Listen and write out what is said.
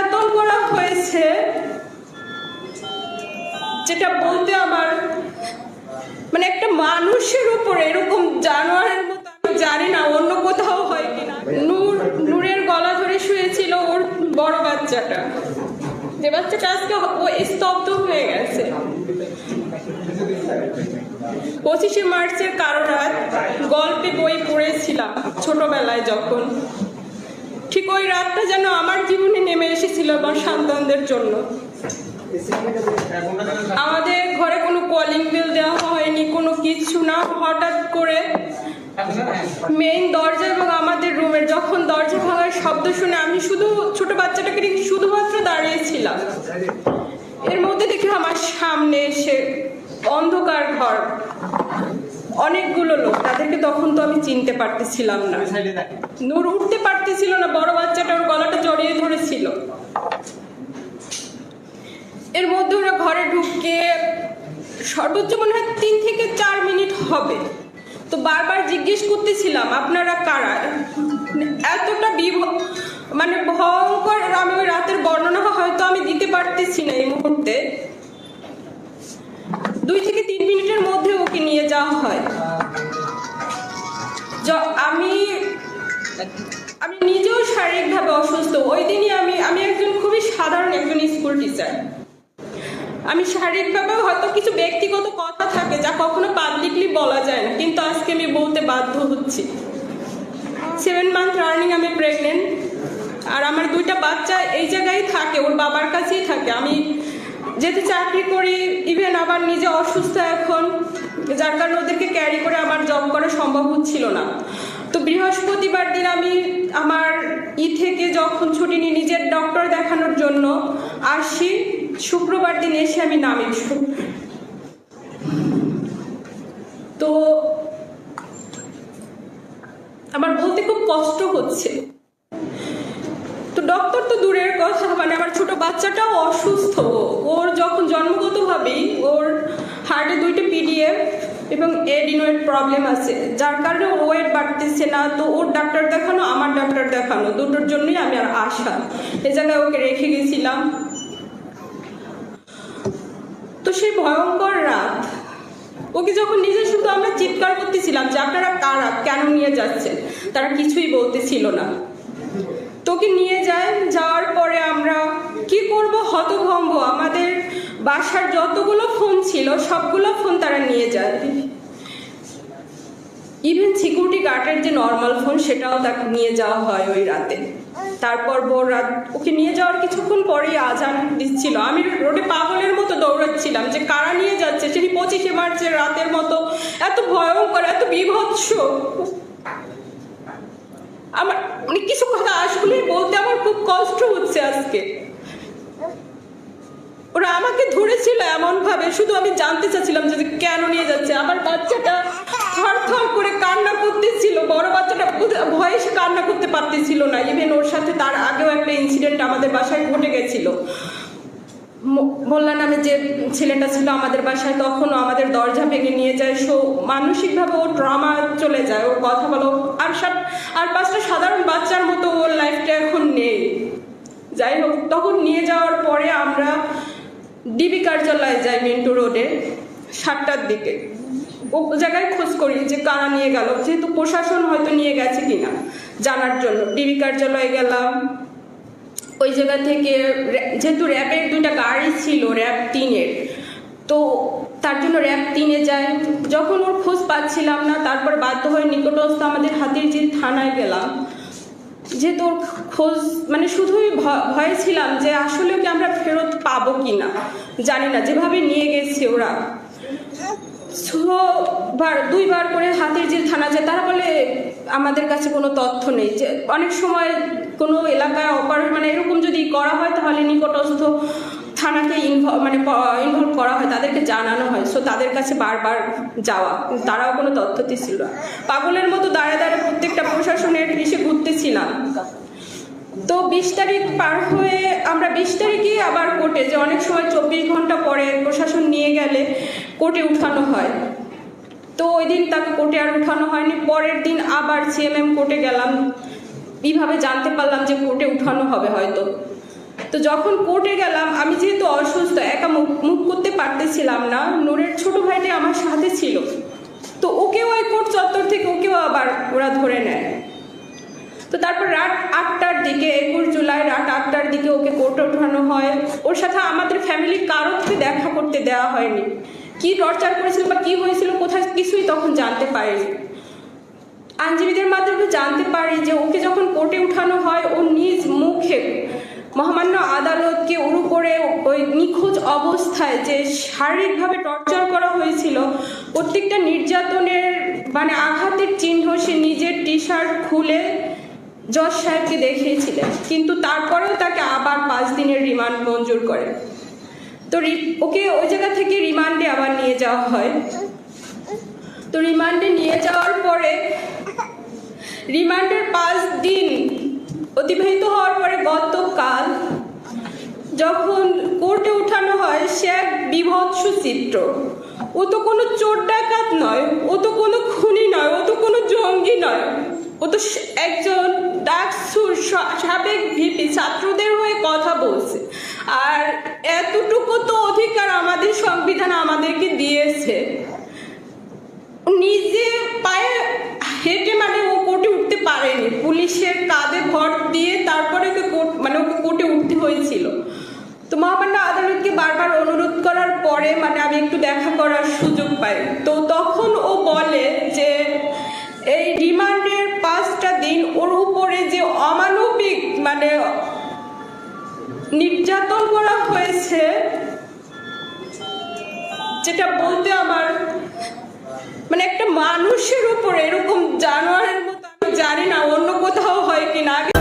নির্যাতন করা হয়েছে। যেটা বলতে আমার মানে একটা মানুষের উপর এরকম জানোয়ারের মতো জানি না, অন্য কোথাও হয় কিনা। নূর, নূরের গলা ধরে শুয়েছিল ওর বড় বাচ্চাটা। যে বাচ্চাটা আজকে ও স্তব্ধ হয়ে গেছে। পঁচিশে মার্চের কারও রাত গল্পে বই পড়েছিলাম ছোটবেলায় যখন। ওই রাতটা যেন আমার জীবনে নেমে এসেছিল আমার সন্তানদের জন্য। আমাদের ঘরে কোনো কলিং বিল দেওয়া হয়নি, কোনো কিছু না। হঠাৎ করে মেইন দরজা এবং আমাদের রুমের যখন দরজা ভাঙার শব্দ শুনে আমি শুধু ছোট বাচ্চাটাকে নিয়ে শুধুমাত্র দাঁড়িয়েছিলাম এর মধ্যে দেখি আমার সামনে এসে অন্ধকার ঘর। অনেকগুলো লোক তাদেরকে তখন তো আমি চিনতে পারতেছিলাম না। নূর উঠতে পারতেছিল না বড় বাচ্চাটা ওর গলাটা জড়িয়ে ধরেছিল। এর মধ্যে ওরা ঘরে ঢুকে সর্বোচ্চ মনে হয় তিন থেকে চার মিনিট হবে। তো বারবার জিজ্ঞেস করতেছিলাম আপনারা কারা? এতটা বিভ মানে ভয়ঙ্কর আমি ওই রাতের বর্ণনা হয়তো আমি দিতে পারতেছি না। এই আমি নিজেও শারীরিকভাবে অসুস্থ। ওই দিনই আমি আমি একজন খুবই সাধারণ একজন স্কুল টিচার। আমি শারীরিকভাবে হয়তো কিছু ব্যক্তিগত কথা থাকে যা কখনো পাবলিকলি বলা যায় না, কিন্তু আজকে আমি বলতে বাধ্য হচ্ছি। সেভেন মান্থ রানিং আমি প্রেগনেন্ট আর আমার দুইটা বাচ্চা এই জায়গায় থাকে, ওর বাবার কাছেই থাকে। আমি যেহেতু চাকরি করি ইভেন আবার নিজে অসুস্থ এখন, যার কারণে ওদেরকে ক্যারি করে আমার জব করা সম্ভব হচ্ছিল না। তো বৃহস্পতিবার দিন আমি আমার ই থেকে যখন ছুটি নিই নিজের ডক্টর দেখানোর জন্য, আসি। শুক্রবার দিন এসে আমি নামি। তো আমার বলতে খুব কষ্ট হচ্ছে। তো ডক্টর তো দূরের কথা মানে আমার ছোট বাচ্চাটাও অসুস্থ। ওর যখন জন্মগতভাবেই ওর হার্টে দুইটা পিডিএফ এবং এডিনোয়েড প্রবলেম আছে। যার কারণে ওয়েট বাড়তেছে না, তো ওর ডাক্তার দেখানো, আমার ডাক্তার দেখানো। দুটোর জন্যই আমি আর আসা এ জায়গায় ওকে রেখে গেছিলাম। তো সেই ভয়ঙ্কর রাত, ওকে যখন নিজে শুধু আমরা চিৎকার করতেছিলাম যে, আপনারা কারা কেন নিয়ে যাচ্ছেন? তারা কিছুই বলতেছিল না। তোকে নিয়ে যায়, যাওয়ার পরে আমরা কি করব? হতভম্ব। আমাদের বাসার যতগুলো ফোন ছিল, সবগুলো ফোন তারা নিয়ে যায়। ইভেন সিকিউরিটি গার্ডের যে নর্মাল ফোন সেটাও তাকে নিয়ে যাওয়া হয় ওই রাতে। তারপর ভোর রাত ওকে নিয়ে যাওয়ার কিছুক্ষণ পরেই আজান দিচ্ছিল। আমি রোডে পাগলের মতো দৌড়াচ্ছিলাম যে কারা নিয়ে যাচ্ছে? সেই পঁচিশে মার্চের রাতের মতো এত ভয়ঙ্কর, এত বিভৎস। আমার মানে কিছু কথা আসলে বলতে আমার খুব কষ্ট হচ্ছে আজকে। আমাকে ধরেছিল এমন ভাবে শুধু আমি জানতে চাচ্ছিলাম যে কেন নিয়ে যাচ্ছে। আমার বাচ্চাটা থর থর করে কান্না করতেছিল, বড় বাচ্চাটা ভয়ে সে কান্না করতে পারতেছিল না। ইভেন ওর সাথে তার আগেও একটা ইনসিডেন্ট আমাদের বাসায় ঘটে গেছিল। ম- বললাম আমি যে ছেলেটা ছিল আমাদের বাসায়, তখনও আমাদের দরজা ভেঙে নিয়ে যায়। সো, মানসিকভাবে ও ট্রমা চলে যায়, ওর কথা বলো। আর সব আর পাঁচটা সাধারণ বাচ্চার মতো ওর লাইফটা এখন নেই। যাই হোক, তখন নিয়ে যাওয়ার পরে আমরা ডিবি কার্যালয়ে যাই মিন্টু রোডে সাতটার দিকে। ও জায়গায় খোঁজ করি যে কারা নিয়ে গেল, যেহেতু প্রশাসন হয়তো নিয়ে গেছে কিনা জানার জন্য। ডিবি কার্যালয়ে গেলাম। ওই জায়গা থেকে যেহেতু র্যাবের দুইটা গাড়ি ছিল, র্যাব তিনের, তো তার জন্য র্যাব তিনে যায়। যখন ওর খোঁজ পাচ্ছিলাম না, তারপর বাধ্য হয়ে নিকটস্থ আমাদের হাতির যে থানায় গেলাম। যেহেতু তোর খোঁজ মানে শুধুই ভয়ে ছিলাম যে আসলে কি আমরা ফেরত পাবো কি না জানি না, যেভাবে নিয়ে গেছে ওরা। বার, দুইবার করে হাতির যে থানা যায়, তারা বলে আমাদের কাছে কোনো তথ্য নেই, যে অনেক সময় কোনো এলাকায় অপার মানে এরকম যদি করা হয় তাহলে নিকটস্থ থানাকে ইনভলভ মানে ইনভলভ করা হয়, তাদেরকে জানানো হয়। সো তাদের কাছে বারবার যাওয়া। তারাও কোনো তথ্য দিচ্ছিল না। পাগলের মতো দাঁড়ে দাঁড়ে প্রত্যেকটা প্রশাসনের এসে ঘুরতেছিলাম তো বিশ তারিখ পার হয়ে, আমরা বিশ তারিখে আবার কোর্টে, যে অনেক সময় চব্বিশ ঘণ্টা পরে প্রশাসন নিয়ে গেলে কোর্টে উঠানো হয়। তো ওই দিন তাকে কোর্টে আর উঠানো হয়নি। পরের দিন আবার সিএমএম কোর্টে গেলাম। এইভাবে জানতে পারলাম যে কোর্টে উঠানো হবে হয়তো। তো যখন কোর্টে গেলাম, আমি যেহেতু অসুস্থ, একা মুখ মুখ করতে পারতেছিলাম না, নূরের ছোট ভাইটি আমার সাথে ছিল। তো ওকেও ওই কোর্ট চত্বর থেকে ওকেও আবার ওরা ধরে নেয়। তো তারপর রাত আটটার দিকে, একুশ জুলাই রাত আটটার দিকে ওকে কোর্টে ওঠানো হয়। ওর সাথে আমাদের ফ্যামিলির কারোকে দেখা করতে দেওয়া হয়নি। কি টর্চার করেছিল বা কি হয়েছিল কোথায় কিছুই তখন জানতে পারিনি। আইনজীবীদের মাধ্যমে জানতে পারি যে ওকে যখন কোর্টে উঠানো হয়, ও নিজ মুখে মহামান্য আদালতকে উড়ু করে ওই নিখোঁজ অবস্থায় যে শারীরিকভাবে টর্চার করা হয়েছিল, প্রত্যেকটা নির্যাতনের মানে আঘাতের চিহ্ন সে নিজের টি শার্ট খুলে জজ সাহেবকে দেখিয়েছিলেন। কিন্তু তারপরেও তাকে আবার পাঁচ দিনের রিমান্ড মঞ্জুর করে। তো ওকে ওই জায়গা থেকে রিমান্ডে আবার নিয়ে যাওয়া হয়। তো রিমান্ডে নিয়ে যাওয়ার পরে রিমান্ডের পাঁচ দিন অতিবাহিত হওয়ার পরে গতকাল যখন কোর্টে উঠানো হয়, সে এক বিভৎস চিত্র। ও তো কোনো চোর ডাকাত নয়, ও তো কোনো খুনি নয়, ও তো কোনো জঙ্গি নয়। ও তো একজন ডাকসুর সাবেক ভিপি, ছাত্রদের হয়ে কথা বলছে। আর এতটুকু তো অধিকার আমাদের সংবিধান আমাদেরকে দিয়েছে। নিজে পায়ে হেঁটে মানে ও কোর্টে উঠতে পারেনি। পুলিশের কাঁধে ভর দিয়ে তারপরে ওকে কোর্ট মানে ওকে কোর্টে উঠতে হয়েছিল। তো মহাপান্ডা আদালতকে বারবার অনুরোধ করার পরে মানে আমি একটু দেখা করার সুযোগ পাই। তো তখন ও বলে যে, এই রিমান্ডের পাঁচটা দিন ওর উপরে যে অমানবিক মানে নির্যাতন করা হয়েছে, যেটা বলতে আমার মানে একটা মানুষের উপর এরকম জানোয়ারের মতো জানি না অন্য কোথাও হয় কিনা। আগে